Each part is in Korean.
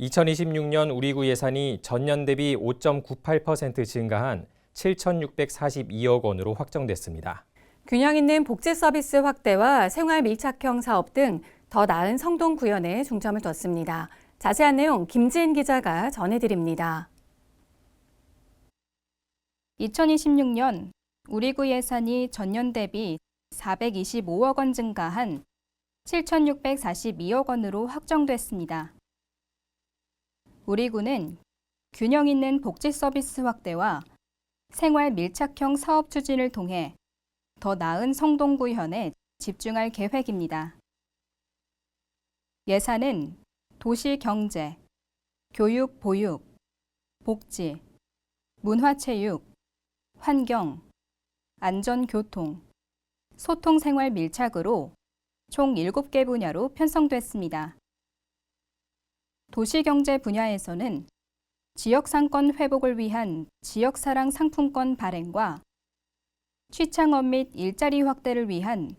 2026년 우리 구 예산이 전년 대비 5.98% 증가한 7,642억 원으로 확정됐습니다. 균형 있는 복지 서비스 확대와 생활 밀착형 사업 등 더 나은 성동 구현에 중점을 뒀습니다. 자세한 내용 김지은 기자가 전해드립니다. 2026년 우리 구 예산이 전년 대비 425억 원 증가한 7,642억 원으로 확정됐습니다. 우리 구는 균형 있는 복지 서비스 확대와 생활 밀착형 사업 추진을 통해 더 나은 성동 구현에 집중할 계획입니다. 예산은 도시 경제, 교육 보육, 복지, 문화체육, 환경, 안전교통, 소통생활 밀착으로 총 7개 분야로 편성됐습니다. 도시경제 분야에서는 지역상권 회복을 위한 지역사랑 상품권 발행과 취창업 및 일자리 확대를 위한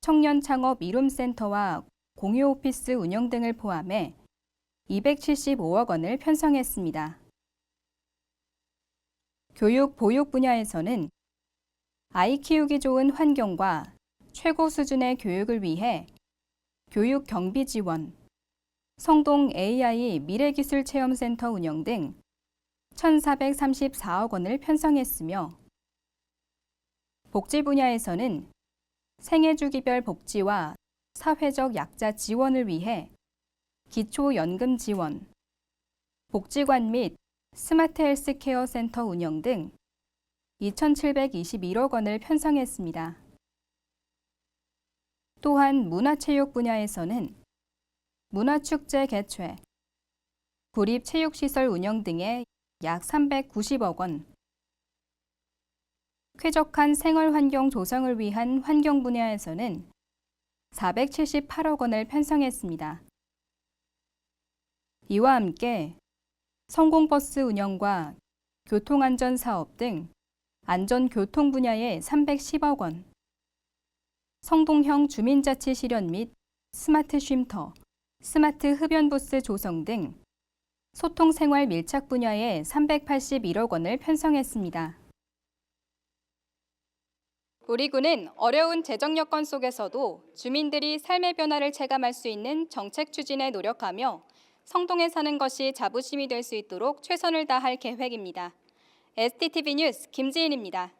청년 창업 이룸센터와 공유 오피스 운영 등을 포함해 275억 원을 편성했습니다. 교육 보육 분야에서는 아이 키우기 좋은 환경과 최고 수준의 교육을 위해 교육 경비 지원, 성동 AI 미래기술 체험센터 운영 등 1,434억 원을 편성했으며 복지 분야에서는 생애주기별 복지와 사회적 약자 지원을 위해 기초연금 지원, 복지관 및 스마트 헬스케어 센터 운영 등 2,721억 원을 편성했습니다. 또한 문화체육 분야에서는 문화축제 개최, 구립체육시설 운영 등에 약 390억 원, 쾌적한 생활환경 조성을 위한 환경 분야에서는 478억 원을 편성했습니다. 이와 함께 성공버스 운영과 교통안전 사업 등 안전교통 분야에 310억 원, 성동형 주민자치 실현 및 스마트 쉼터, 스마트 흡연부스 조성 등 소통 생활 밀착 분야에 381억 원을 편성했습니다. 우리 군은 어려운 재정 여건 속에서도 주민들이 삶의 변화를 체감할 수 있는 정책 추진에 노력하며 성동에 사는 것이 자부심이 될 수 있도록 최선을 다할 계획입니다. STTV 뉴스 김지인입니다.